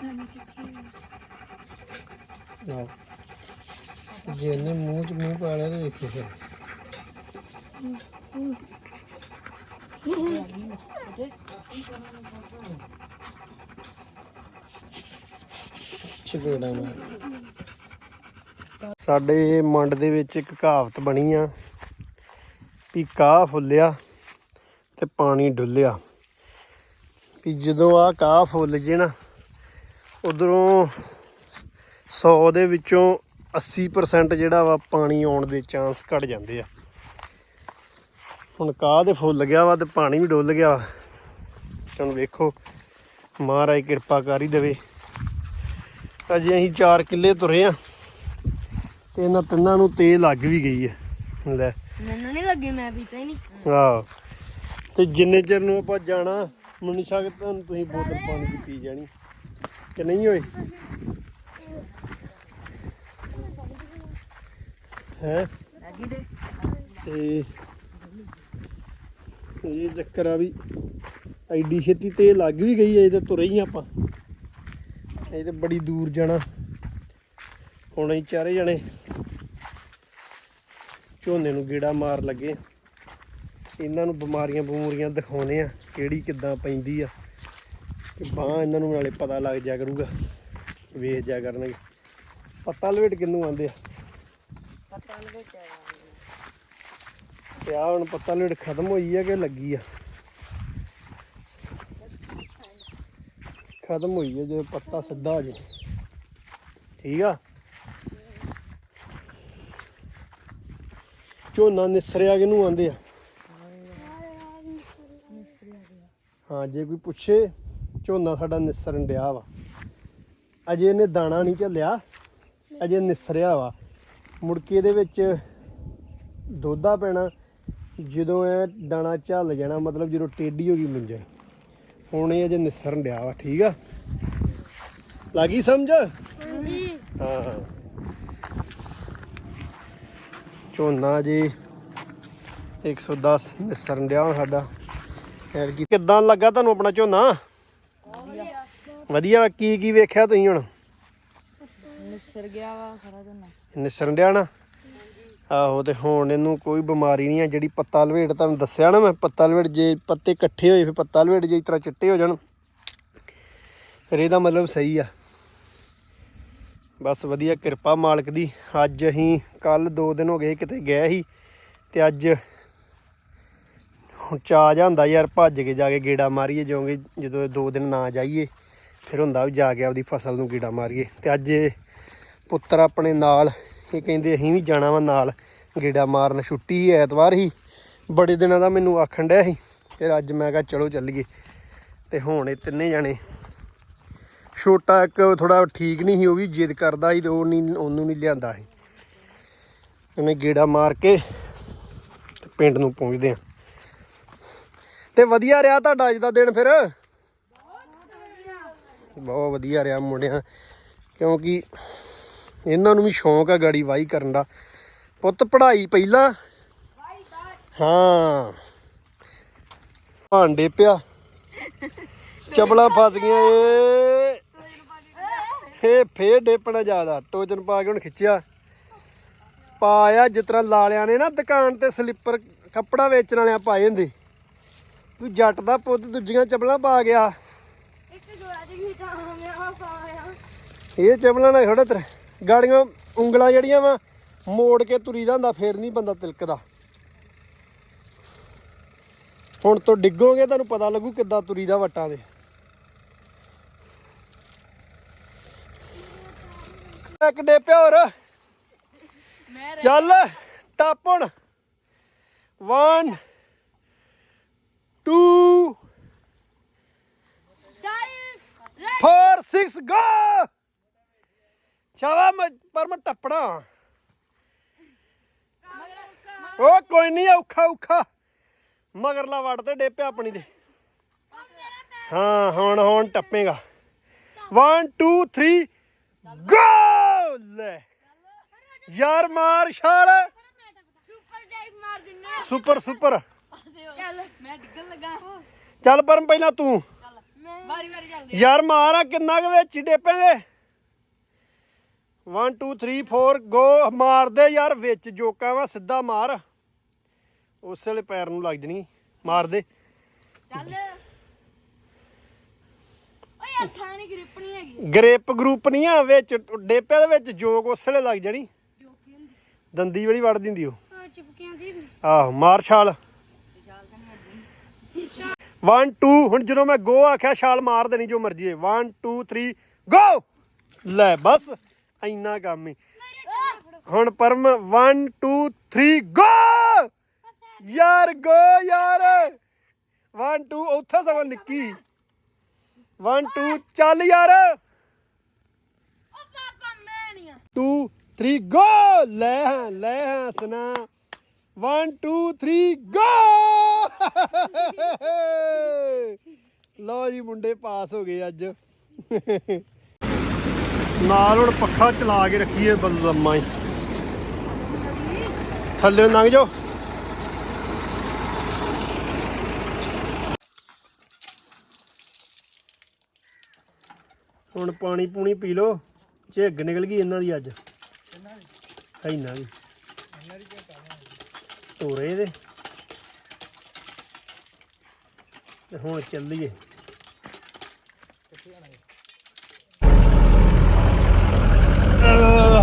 ਖਾਣਾ ਕਿੱਥੇ ਆਹ ਜੇ ਇਹਨੇ ਮੂੰਹ 'ਚ ਮੂੰਹ ਪਾ ਲਿਆ ਤੇ ਵੇਖੀ ਫਿਰ। ਚਪੇੜਾ ਮਾਰ। ਸਾਡੇ ਮੰਡ ਦੇ ਵਿੱਚ ਇੱਕ ਕਹਾਵਤ ਬਣੀ ਆ ਵੀ ਕਾਹ ਫੁੱਲਿਆ ਤੇ ਪਾਣੀ ਡੁੱਲਿਆ। ਵੀ ਜਦੋਂ ਆ ਕਾਹ ਫੁੱਲ ਜੇ ਨਾ ਉਧਰੋਂ 100 ਦੇ ਵਿੱਚੋਂ 80% ਜਿਹੜਾ ਵਾ ਪਾਣੀ ਆਉਣ ਦੇ ਚਾਂਸ ਘਟ ਜਾਂਦੇ ਆ। ਹੁਣ ਕਾਹ ਦੇ ਫੁੱਲ ਗਿਆ ਵਾ ਤੇ ਪਾਣੀ ਵੀ ਡੁੱਲ ਗਿਆ। ਹੁਣ ਵੇਖੋ ਮਹਾਰਾਜ ਕਿਰਪਾ ਕਰ ਹੀ ਦੇਵੇ। ਅਜੇ ਅਸੀਂ 4 ਕਿੱਲੇ ਤੁਰੇ ਆ ਤੇ ਇਹਨਾਂ ਤਿੰਨਾਂ ਨੂੰ ਤੇਲ ਲੱਗ ਵੀ ਗਈ ਹੈ ਲੈ। ਮੈਨੂੰ ਨਹੀਂ ਲੱਗੀ ਮੈਂ ਪੀਤਾ ਹੀ ਨਹੀਂ ਆਹ ਤੇ ਜਿੰਨੇ ਚਿਰ ਨੂੰ ਆਪਾਂ ਜਾਣਾ ਮੈਨੂੰ ਸ਼ੱਕ ਤੁਹਾਨੂੰ ਤੁਸੀਂ ਬੋਤਲ ਪਾਣੀ ਦੀ ਪੀ ਜਾਣੀ। ਕਿ ਨਹੀਂ ਹੋਏ? ਹੈ? ਤੇ ਇਹ ਚੱਕਰ ਆ ਵੀ ਐਡੀ ਛੇਤੀ ਤੇ ਲੱਗ ਵੀ ਗਈ ਐ ਤੇ ਤੁਰੇ ਹੀ ਆਪਾਂ। ਇਹ ਤੇ ਬੜੀ ਦੂਰ ਜਾਣਾ। ਹੁਣ ਅਸੀਂ ਚਾਰੇ ਜਣੇ ਝੋਨੇ ਨੂੰ ਗੇੜਾ ਮਾਰ ਲੱਗੇ। ਇਹਨਾਂ ਨੂੰ ਬਿਮਾਰੀਆਂ ਬਮੂਰੀਆਂ ਦਿਖਾਉਣੇ ਆ ਕਿਹੜੀ ਕਿੱਦਾਂ ਪੈਂਦੀ ਆ। ਤੇ ਬਾਹ ਇਹਨਾਂ ਨੂੰ ਨਾਲੇ ਪਤਾ ਲੱਗ ਜਾ ਕਰੂਗਾ ਵੇਖ ਜਾ ਕਰਨਗੇ। ਪੱਤਾ ਲਵੇਟ ਕਿੰਨੂੰ ਆਂਦੇ ਆ? ਪਤਾ ਆਇਆ ਤੇ ਆ ਹੁਣ ਪੱਤਾ ਲੇੜ ਖਤਮ ਹੋਈ ਆ ਕਿ ਲੱਗੀ ਆ? ਖਤਮ ਹੋਈ ਆ ਜੇ ਪੱਤਾ ਸਿੱਧਾ ਹੋ ਜੇ। ਠੀਕ ਆ? ਝੋਨਾ ਨਿਸਰਿਆ ਕਿਨੂੰ ਆਂਦੇ ਆ? ਜੇ ਕੋਈ ਪੁੱਛੇ ਝੋਨਾ ਸਾਡਾ ਨਿਸਰਨ ਡਿਆ ਵਾ। ਅਜੇ ਇਹਨੇ ਦਾਣਾ ਨਹੀਂ ਝੱਲਿਆ ਅਜੇ ਨਿਸਰਿਆ ਵਾ। ਮੁੜ ਕੇ ਇਹਦੇ ਵਿੱਚ ਦੋਧਾ ਪੈਣਾ ਜਦੋਂ ਇਹ ਦਾਣਾ ਝੱਲ ਜਾਣਾ ਮਤਲਬ ਜਦੋਂ ਟੇਢੀ ਹੋ ਗਈ ਮੁੰਜਰ ਹੁਣ ਇਹ ਅਜੇ ਨਿਸਰਨ ਡਿਆ ਵਾ ਠੀਕ ਆ? ਲੱਗੀ ਸਮਝ? ਹਾਂਜੀ। ਹਾਂ। ਝੋਨਾ ਜੀ 110 ਨਿਸਰਨ ਡਿਆ ਸਾਡਾ। ਯਾਰ ਕਿੱਦਾਂ ਲੱਗਾ ਤੁਹਾਨੂੰ ਆਪਣਾ ਝੋਨਾ? ਵਧੀਆ ਵਾ। ਕੀ ਕੀ ਵੇਖਿਆ ਤੁਸੀਂ ਹੁਣ? ਨਿਸਰ ਗਿਆ ਵਾ ਸਾਰਾ ਝੋਨਾ ਨਿਸਰਨ ਡਿਆ ਨਾ? ਆਹੋ ਤੇ ਹੁਣ ਇਹਨੂੰ ਕੋਈ ਬਿਮਾਰੀ ਨਹੀਂ ਆ ਜਿਹੜੀ ਪੱਤਾ ਲਵੇਟ ਤੁਹਾਨੂੰ ਦੱਸਿਆ ਨਾ ਮੈਂ ਪੱਤਾ ਲਵੇਟ ਜੇ ਪੱਤੇ ਇਕੱਠੇ ਹੋਏ ਫਿਰ ਪੱਤਾ ਲਵੇਟ ਜੇ ਇਸ ਤਰ੍ਹਾਂ ਚਿੱਟੇ ਹੋ ਜਾਣ। ਫਿਰ ਇਹਦਾ ਮਤਲਬ ਸਹੀ ਆ। ਬਸ ਵਧੀਆ ਕਿਰਪਾ ਮਾਲਕ ਦੀ। ਅੱਜ ਅਸੀਂ ਕੱਲ 2 ਦਿਨ ਹੋ ਗਏ ਕਿਤੇ ਗਏ ਸੀ ਤੇ ਅੱਜ ਹੁਣ ਚਾ ਜਾਂਦਾ ਯਾਰ ਭੱਜ ਕੇ ਜਾ ਕੇ ਗੇੜਾ ਮਾਰੀਏ ਜਿਉਂਗੇ ਜਦੋਂ 2 ਦਿਨ ਨਾ ਜਾਈਏ। ਫਿਰ ਹੁੰਦਾ ਵੀ ਜਾ ਕੇ ਆਪਦੀ ਫਸਲ ਨੂੰ ਗੇੜਾ ਮਾਰੀਏ। ਤੇ ਅੱਜ ਪੁੱਤਰ ਆਪਣੇ ਨਾਲ, ਇਹ ਕਹਿੰਦੇ ਅਸੀਂ ਵੀ ਜਾਣਾ ਵਾ ਨਾਲ, ਗੇੜਾ ਮਾਰਨ। ਛੁੱਟੀ ਸੀ ਐਤਵਾਰ ਹੀ, ਬੜੇ ਦਿਨਾਂ ਦਾ ਮੈਨੂੰ ਆਖਣ ਡਿਆ ਸੀ। ਫਿਰ ਅੱਜ ਮੈਂ ਕਿਹਾ ਚਲੋ ਚੱਲੀਏ। ਤੇ ਹੁਣ ਇਹ ਤਿੰਨੇ ਜਾਣੇ, ਛੋਟਾ ਇੱਕ ਥੋੜਾ ਠੀਕ ਨਹੀਂ ਸੀ, ਉਹ ਵੀ ਜਿੱਦ ਕਰਦਾ ਸੀ ਤੇ ਉਹ ਨਹੀਂ, ਉਹਨੂੰ ਨਹੀਂ ਲਿਆਂਦਾ ਸੀ। ਉਹਨੇ ਗੇੜਾ ਮਾਰ ਕੇ ਪਿੰਡ ਨੂੰ ਪਹੁੰਚਦੇ ਆ ਤੇ ਵਧੀਆ ਰਿਹਾ ਤੁਹਾਡਾ ਅੱਜ ਦਾ ਦਿਨ ਫਿਰ। ਬਹੁਤ ਵਧੀਆ ਰਿਹਾ ਮੁੰਡਿਆਂ। ਕਿਉਂਕਿ ਇਹਨਾਂ ਨੂੰ ਵੀ ਸ਼ੌਂਕ ਆ ਗਾੜੀ ਵਾਹੀ ਕਰਨ ਦਾ। ਪੁੱਤ, ਪੜ੍ਹਾਈ ਪਹਿਲਾਂ? ਹਾਂ। ਭਾਂਡੇ ਪਿਆ। ਚਪਲਾ ਫਸ ਗਈਆਂ। ਏ ਇਹ ਫੇਰ ਡੇਪਣਾ ਜ਼ਿਆਦਾ। ਟੋਜਨ ਪਾ ਕੇ ਹੁਣ ਖਿੱਚਿਆ। ਪਾਇਆ ਜਿਸ ਤਰ੍ਹਾਂ ਲਾਲਿਆਂ ਨੇ ਨਾ ਦੁਕਾਨ ਤੇ ਸਲੀਪਰ, ਕੱਪੜਾ ਵੇਚਣ ਵਾਲਿਆਂ ਪਾਏ ਹੁੰਦੇ। ਤੂੰ ਜੱਟ ਦਾ ਪੁੱਤ, ਦੂਜੀਆਂ ਚਪਲਾਂ ਪਾ ਗਿਆ ਇੱਕ ਜੋੜਾ ਜਿਹਾ ਤਾਂ ਮੈਂ ਪਾਇਆ ਇਹ ਚਪਲਾਂ ਨਾਲ ਥੋੜਾ ਤਰ। ਗਾੜੀਆਂ ਉਂਗਲਾਂ ਜਿਹੜੀਆਂ ਵਾ ਮੋੜ ਕੇ ਤੁਰੀ ਦਾ ਹੁੰਦਾ ਫੇਰ ਨਹੀਂ ਬੰਦਾ ਤਿਲਕਦਾ। ਹੁਣ ਤੋਂ ਡਿੱਗੋਗੇ ਤੁਹਾਨੂੰ ਪਤਾ ਲੱਗੂ ਕਿੱਦਾਂ ਤੁਰੀ ਦਾ ਵਟਾਂ ਦੇ। ਇੱਕ ਡੇ ਪਿਓਰ। ਚੱਲ ਟੱਪ ਹੁਣ। 1 2 4 6 ਗੋ ਸ਼ਾਵਾ ਮੈਂ ਪਰ ਮੈਂ ਟੱਪਣਾ ਉਹ ਕੋਈ ਨਹੀਂ ਔਖਾ ਔਖਾ। ਮਗਰਲਾ ਵੜ ਤੇ ਡੇਪੇ ਆਪਣੀ ਦੇ। ਹਾਂ ਹੁਣ ਹੁਣ ਟੱਪੇਗਾ। 1 2 3 ਗੋ ਲੈ ਯਾਰ ਮਾਰ ਛਾਲ। ਸੁਪਰ ਡਾਈਵ ਮਾਰ ਦਿੰਨਾ ਸੁਪਰ ਸੁਪਰ ਚੱਲ ਮੈਂ ਡਿੱਗਣ ਲੱਗਾ ਚੱਲ ਪਰਮ ਪਹਿਲਾਂ ਤੂੰ। ਵਾਰੀ ਵਾਰੀ ਚੱਲਦੇ ਯਾਰ ਮਾਰ ਆ ਕਿੰਨਾ ਕੁ ਵਿੱਚ ਡੇਪਾਂਗੇ। 1 2 3 4 ਗੋ ਮਾਰ ਦੇ ਯਾਰ ਵਿੱਚ ਜੋਕਾਂ ਵਾ ਸਿੱਧਾ ਮਾਰ। ਉਸ ਵੇਲੇ ਪੈਰ ਨੂੰ ਲੱਗ ਜਣੀ ਮਾਰ ਦੇ। ਚੱਲ। ਓਏ ਹੱਥਾਂ ਨਹੀਂ ਗ੍ਰਿਪ ਨਹੀਂ ਹੈਗੀ। ਗ੍ਰਿਪ ਗਰੂਪ ਨਹੀਂ ਆ ਵਿੱਚ ਡੇਪੇ ਦੇ ਵਿੱਚ ਜੋਕ ਉਸ ਵੇਲੇ ਲੱਗ ਜਣੀ। ਦੰਦੀ ਬੜੀ ਵੜ ਦਿੰਦੀ ਉਹ। ਚਿਪਕਿਆਂ ਦੀ ਆਹੋ ਮਾਰ ਛਾਲ। 1 2 ਹੁਣ ਜਦੋਂ ਮੈਂ ਗੋ ਆਖਿਆ ਛਾਲ ਮਾਰ ਦੇਣੀ ਜੋ ਮਰਜ਼ੀ 1 2 3 ਗੋ ਲੈ ਬਸ। ਇੰਨਾ ਕੰਮ ਹੀ ਹੁਣ ਪਰਮ 1 2 3 ਗੋ ਯਾਰ ਗੋ ਯਾਰ! 1 2 ਉੱਥੇ ਸਗੋਂ ਨਿੱਕੀ। 1 2 ਚੱਲ ਯਾਰ! ਓ ਪਾਪਾ 2 3 ਗੋ ਲੈ ਹਾਂ ਲੈ ਹਾਂ ਸੁਨਾ 1 2 3 ਗੋ ਲਓ ਜੀ, ਮੁੰਡੇ ਪਾਸ ਹੋ ਗਏ ਅੱਜ। ਨਾਲ ਹੁਣ ਪੱਖਾ ਚਲਾ ਕੇ ਰੱਖੀਏ ਬਲਦਮਾ ਹੀ। ਥੱਲੇ ਲੰਘ ਜਾਓ। ਹੁਣ ਪਾਣੀ ਪੂਣੀ ਪੀ ਲਓ, ਝਿੱਗ ਨਿਕਲ ਗਈ ਇਹਨਾਂ ਦੀ ਅੱਜ। ਹੈ ਨਾ ਤੋਰੇ ਦੇ ਤੇ ਹੁਣ ਚੱਲੀਏ।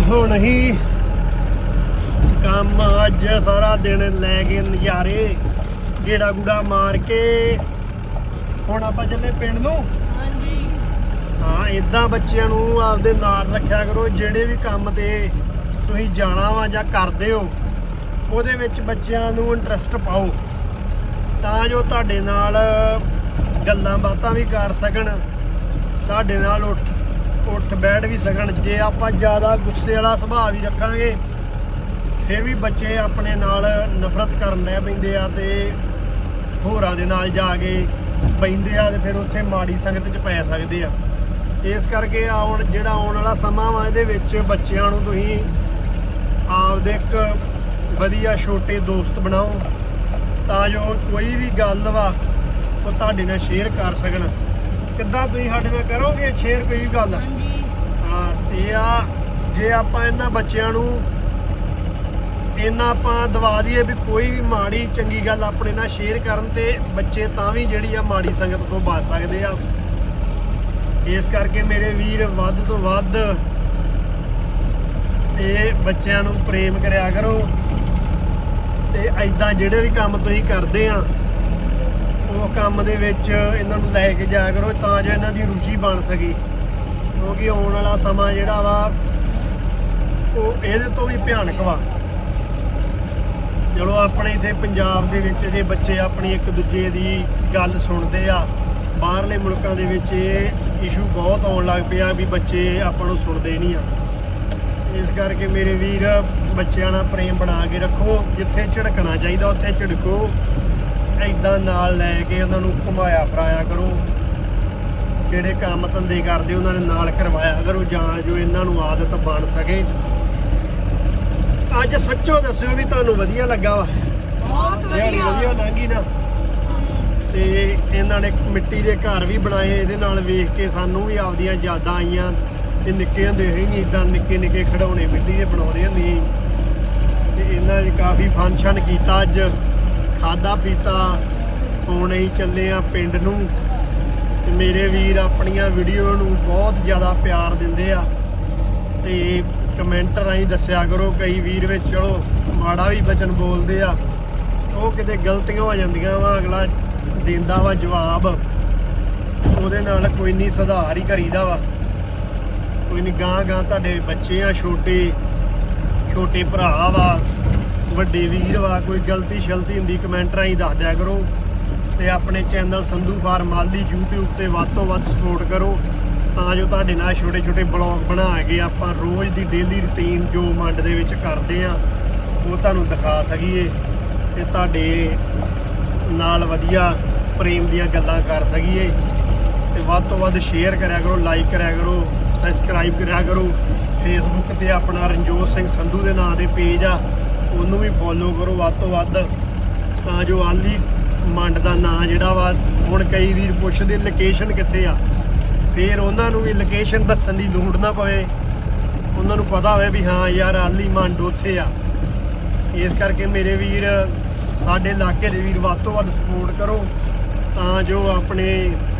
ਹੁਣ ਹੀ ਕੰਮ ਅੱਜ ਸਾਰਾ ਦਿਨ ਲੈ ਕੇ ਨਜ਼ਾਰੇ ਗੇੜਾ ਗੂੜਾ ਮਾਰ ਕੇ। ਹੁਣ ਆਪਾਂ ਚੱਲੇ ਪਿੰਡ ਨੂੰ। ਹਾਂਜੀ। ਹਾਂ ਇਦਾਂ ਬੱਚਿਆਂ ਨੂੰ ਆਪਦੇ ਨਾਲ ਰੱਖਿਆ ਕਰੋ ਜਿਹੜੇ ਵੀ ਕੰਮ ਤੇ ਤੁਸੀਂ ਜਾਣਾ ਵਾ ਜਾਂ ਕਰਦੇ ਹੋ ਉਹਦੇ ਵਿੱਚ ਬੱਚਿਆਂ ਨੂੰ ਇੰਟਰਸਟ ਪਾਓ। ਤਾਂ ਜੋ ਤੁਹਾਡੇ ਨਾਲ ਗੱਲਾਂ ਬਾਤਾਂ ਵੀ ਕਰ ਸਕਣ ਤੁਹਾਡੇ ਨਾਲ ਉੱਠ ਉੱਠ ਬੈਠ ਵੀ ਸਕਣ। ਜੇ ਆਪਾਂ ਜ਼ਿਆਦਾ ਗੁੱਸੇ ਵਾਲਾ ਸੁਭਾਅ ਵੀ ਰੱਖਾਂਗੇ, ਫਿਰ ਵੀ ਬੱਚੇ ਆਪਣੇ ਨਾਲ ਨਫ਼ਰਤ ਕਰਨ ਲੈ ਪੈਂਦੇ ਆ ਤੇ ਹੋਰਾਂ ਦੇ ਨਾਲ ਜਾ ਕੇ ਪੈਂਦੇ ਆ ਤੇ ਫਿਰ ਉੱਥੇ ਮਾੜੀ ਸੰਗਤ 'ਚ ਪੈ ਸਕਦੇ ਆ। ਇਸ ਕਰਕੇ ਆਉਣ, ਜਿਹੜਾ ਆਉਣ ਵਾਲਾ ਸਮਾਂ ਵਾ, ਇਹਦੇ ਵਿੱਚ ਬੱਚਿਆਂ ਨੂੰ ਤੁਸੀਂ ਆਪਦੇ ਇੱਕ ਵਧੀਆ ਛੋਟੇ ਦੋਸਤ ਬਣਾਓ, ਤਾਂ ਜੋ ਕੋਈ ਵੀ ਗੱਲ ਵਾ, ਉਹ ਤੁਹਾਡੇ ਨਾਲ ਸ਼ੇਅਰ ਕਰ ਸਕਣ। ਕਿੱਦਾਂ ਤੁਸੀਂ ਸਾਡੇ ਨਾਲ ਕਰੋਗੇ? ਸ਼ੇਅਰ ਕੋਈ ਵੀ ਗੱਲ। ਹਾਂਜੀ। ਹਾਂ ਤੇ ਆ ਜੇ ਆਪਾਂ ਇਹਨਾਂ ਬੱਚਿਆਂ ਨੂੰ ਇਹਨਾਂ ਆਪਾਂ ਦਵਾ ਦਈਏ ਵੀ ਕੋਈ ਵੀ ਮਾੜੀ ਚੰਗੀ ਗੱਲ ਆਪਣੇ ਨਾਲ ਸ਼ੇਅਰ ਕਰਨ ਤੇ ਬੱਚੇ ਤਾਂ ਵੀ ਜਿਹੜੀ ਆ ਮਾੜੀ ਸੰਗਤ ਤੋਂ ਬਚ ਸਕਦੇ ਆ। ਇਸ ਕਰਕੇ ਮੇਰੇ ਵੀਰ ਵੱਧ ਤੋਂ ਵੱਧ ਇਹ ਬੱਚਿਆਂ ਨੂੰ ਪ੍ਰੇਮ ਕਰਿਆ ਕਰੋ। ਤੇ ਐਦਾਂ ਜਿਹੜੇ ਵੀ ਕੰਮ ਤੁਸੀਂ ਕਰਦੇ ਆ ਕੰਮ ਦੇ ਵਿੱਚ ਇਹਨਾਂ ਨੂੰ ਲੈ ਕੇ ਜਾਇਆ ਕਰੋ ਤਾਂ ਜੋ ਇਹਨਾਂ ਦੀ ਰੁਚੀ ਬਣ ਸਕੇ। ਕਿਉਂਕਿ ਆਉਣ ਵਾਲਾ ਸਮਾਂ ਜਿਹੜਾ ਵਾ, ਉਹ ਇਹਦੇ ਤੋਂ ਵੀ ਭਿਆਨਕ ਵਾ। ਚਲੋ ਆਪਣੇ ਇਥੇ ਪੰਜਾਬ ਦੇ ਵਿੱਚ ਜੇ ਬੱਚੇ ਆਪਣੀ ਇੱਕ ਦੂਜੇ ਦੀ ਗੱਲ ਸੁਣਦੇ ਆ। ਬਾਹਰਲੇ ਮੁਲਕਾਂ ਦੇ ਵਿੱਚ ਇਹ ਇਸ਼ੂ ਬਹੁਤ ਆਉਣ ਲੱਗ ਪਿਆ ਵੀ ਬੱਚੇ ਆਪਾਂ ਨੂੰ ਸੁਣਦੇ ਨਹੀਂ ਆ। ਇਸ ਕਰਕੇ ਮੇਰੇ ਵੀਰ, ਬੱਚਿਆਂ ਨਾਲ ਪ੍ਰੇਮ ਬਣਾ ਕੇ ਰੱਖੋ। ਜਿੱਥੇ ਝਿੜਕਣਾ ਚਾਹੀਦਾ, ਉੱਥੇ ਝਿੜਕੋ। ਐਦਾਂ ਨਾਲ ਲੈ ਕੇ ਉਹਨਾਂ ਨੂੰ ਘੁਮਾਇਆ ਫਰਾਇਆ ਕਰੋ। ਜਿਹੜੇ ਕੰਮ ਧੰਦੇ ਕਰਦੇ ਉਹਨਾਂ ਦੇ ਨਾਲ ਕਰਵਾਇਆ। ਕਰੋ ਜਾਂ ਜੋ ਇਹਨਾਂ ਨੂੰ ਆਦਤ ਬਣ ਸਕੇ। ਅੱਜ ਸੱਚੋ ਦੱਸਿਓ ਵੀ ਤੁਹਾਨੂੰ ਵਧੀਆ ਲੱਗਾ ਵਾ। ਬਹੁਤ ਦਿਹਾੜੀ ਵਧੀਆ ਲੰਘੀ ਨਾ। ਤੇ ਇਹਨਾਂ ਨੇ ਮਿੱਟੀ ਦੇ ਘਰ ਵੀ ਬਣਾਏ। ਇਹਦੇ ਨਾਲ ਵੇਖ ਕੇ ਸਾਨੂੰ ਵੀ ਆਪਦੀਆਂ ਯਾਦਾਂ ਆਈਆਂ। ਤੇ ਨਿੱਕੇ ਹੁੰਦੇ ਹੀ ਨਹੀਂ ਇਦਾਂ ਨਿੱਕੇ ਨਿੱਕੇ ਖਿਡੌਣੇ ਮਿੱਟੀ ਦੇ ਬਣਾਉਂਦੇ ਹੁੰਦੇ ਸੀ। ਤੇ ਇਹਨਾਂ ਨੇ ਕਾਫੀ ਫੰਕਸ਼ਨ ਕੀਤਾ ਅੱਜ। ਖਾਦਾ ਪੀਤਾ ਹੁਣ ਅਸੀਂ ਚੱਲੇ ਆ ਪਿੰਡ ਨੂੰ। ਤੇ ਮੇਰੇ ਵੀਰ ਆਪਣੀਆਂ ਵੀਡੀਓ ਨੂੰ ਬਹੁਤ ਜ਼ਿਆਦਾ ਪਿਆਰ ਦਿੰਦੇ ਆ। ਤੇ ਕਮੈਂਟ ਰਾਹੀਂ ਦੱਸਿਆ ਕਰੋ ਕਈ ਵੀਰ ਵਿੱਚ, ਚਲੋ, ਮਾੜਾ ਵੀ ਬਚਨ ਬੋਲਦੇ ਆ। ਉਹ ਕਿਤੇ ਗਲਤੀਆਂ ਹੋ ਜਾਂਦੀਆਂ ਵਾ, ਅਗਲਾ ਦਿੰਦਾ ਵਾ ਜਵਾਬ। ਉਹਦੇ ਨਾਲ ਕੋਈ ਨਹੀਂ ਸੁਧਾਰ ਹੀ ਕਰੀਦਾ ਵਾ। ਕੋਈ ਨਹੀਂ ਗਾਂ ਗਾਂ ਤੁਹਾਡੇ ਬੱਚੇ ਆ, ਛੋਟੇ ਛੋਟੇ ਭਰਾ ਵਾ। ਵੱਡੇ ਵੀਰ ਵਾ, ਕੋਈ ਗਲਤੀ ਸ਼ਲਤੀ ਹੁੰਦੀ ਕਮੈਂਟ ਰਾਹੀਂ ਦੱਸ ਦਿਆ ਕਰੋ। ਤੇ ਆਪਣੇ ਚੈਨਲ ਸੰਧੂ ਫਾਰਮ ਦੀ YouTube ਤੇ ਵੱਧ ਤੋਂ ਵੱਧ ਸਪੋਰਟ ਕਰੋ। ਤਾਂ ਜੋ ਤੁਹਾਡੇ ਨਾਲ ਛੋਟੇ ਛੋਟੇ ਬਲੌਗ ਬਣਾ ਕੇ ਆਪਾਂ ਰੋਜ਼ ਦੀ ਡੇਲੀ ਰੁਟੀਨ ਜੋ ਮੰਡ ਦੇ ਵਿੱਚ ਕਰਦੇ ਆ, ਉਹ ਤੁਹਾਨੂੰ ਦਿਖਾ ਸਕੀਏ। ਤੇ ਤੁਹਾਡੇ ਨਾਲ ਵਧੀਆ ਪ੍ਰੇਮ ਦੀਆਂ ਗੱਲਾਂ ਕਰ ਸਕੀਏ। ਤੇ ਵੱਧ ਤੋਂ ਵੱਧ ਸ਼ੇਅਰ ਕਰਿਆ ਕਰੋ ਲਾਈਕ ਕਰਿਆ ਕਰੋ ਸਬਸਕ੍ਰਾਈਬ ਕਰਿਆ ਕਰੋ। ਫੇਸਬੁੱਕ ਤੇ ਆਪਣਾ ਰਣਜੋਤ ਸਿੰਘ ਸੰਧੂ ਦੇ ਨਾਂ ਦੇ ਪੇਜ ਆ। ਉਹਨੂੰ ਵੀ ਫੋਲੋ ਕਰੋ ਵੱਧ ਤੋਂ ਵੱਧ। ਤਾਂ ਜੋ ਆਲੀ ਮੰਡ ਦਾ ਨਾਂ ਜਿਹੜਾ ਵਾ, ਹੁਣ ਕਈ ਵੀਰ ਪੁੱਛਦੇ ਲੋਕੇਸ਼ਨ ਕਿੱਥੇ ਆ? ਫਿਰ ਉਹਨਾਂ ਨੂੰ ਵੀ ਲੋਕੇਸ਼ਨ ਦੱਸਣ ਦੀ ਲੋੜ ਨਾ ਪਵੇ। ਉਹਨਾਂ ਨੂੰ ਪਤਾ ਹੋਵੇ ਵੀ ਹਾਂ ਯਾਰ ਆਲੀ ਮੰਡ ਉੱਥੇ ਆ। ਇਸ ਕਰਕੇ ਮੇਰੇ ਵੀਰ, ਸਾਡੇ ਇਲਾਕੇ ਦੇ ਵੀਰ ਵੱਧ ਤੋਂ ਵੱਧ ਸਪੋਰਟ ਕਰੋ। ਤਾਂ ਜੋ ਆਪਣੇ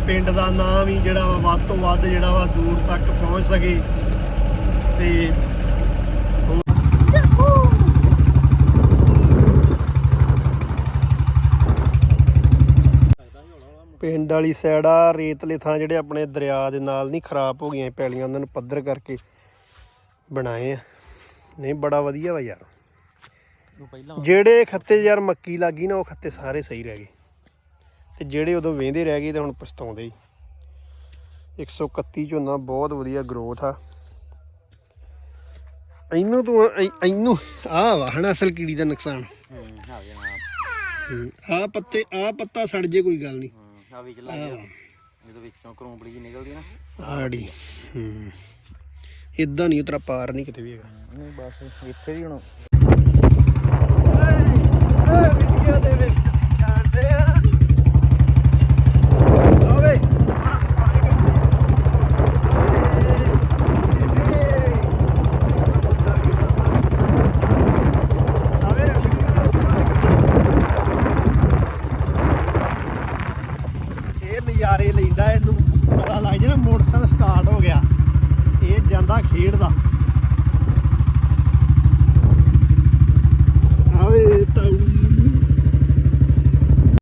ਪਿੰਡ ਦਾ ਨਾਮ ਵੀ ਜਿਹੜਾ ਵਾ ਵੱਧ ਤੋਂ ਵੱਧ ਜਿਹੜਾ ਵਾ ਦੂਰ ਤੱਕ ਪਹੁੰਚ ਸਕੇ। ਤੇ ਪਿੰਡ ਵਾਲੀ ਸਾਈਡ ਆ ਰੇਤਲੇ ਥਾਂ ਜਿਹੜੇ ਆਪਣੇ ਦਰਿਆ ਦੇ ਨਾਲ ਨਹੀਂ ਖਰਾਬ ਹੋ ਗਈਆਂ ਪੈਲੀਆਂ ਉਹਨਾਂ ਨੂੰ ਪੱਧਰ ਕਰਕੇ ਬਣਾਏ ਆ। ਨਹੀਂ ਬੜਾ ਵਧੀਆ ਵਾ ਯਾਰ। ਜਿਹੜੇ ਖੱਤੇ ਯਾਰ ਮੱਕੀ ਲੱਗੀ ਨਾ ਉਹ ਖੱਤੇ ਸਾਰੇ ਸਹੀ ਰਹਿ ਗਏ। ਤੇ ਜਿਹੜੇ ਉਦੋਂ ਵੇਂਦੇ ਰਹਿ ਗਏ ਤੇ ਹੁਣ ਪਛਤਾਉਂਦੇ ਹੀ। 131 ਝੋਨਾ ਬਹੁਤ ਵਧੀਆ ਗਰੋਥ ਆ। ਇਹਨੂੰ ਤੂੰ ਇਹ- ਇਹਨੂੰ ਆ ਵਾ ਹਨਾ ਅਸਲ ਕੀੜੀ ਦਾ ਨੁਕਸਾਨ। ਆ ਪੱਤੇ ਆ ਪੱਤਾ ਸੜ ਜੇ ਕੋਈ ਗੱਲ ਨਹੀਂ। ਆ ਵਿੱਚ ਲੱਗ ਗਿਆ ਇਹਦੇ ਵਿੱਚੋਂ ਕਰੋਂਪੜੀ ਜੀ ਨਿਕਲਦੀ ਨਾ। ਆੜੀ। ਹੂੰ। ਇਦਾਂ ਨਹੀਂ ਉਤਰਾ ਪਾਰ ਨਹੀਂ ਕਿਤੇ ਵੀ ਹੈਗਾ। ਨਹੀਂ ਬਸ ਇੱਥੇ ਹੀ ਹੁਣ। ਵੀਡੀਓ ਦੇ ਵਿੱਚ।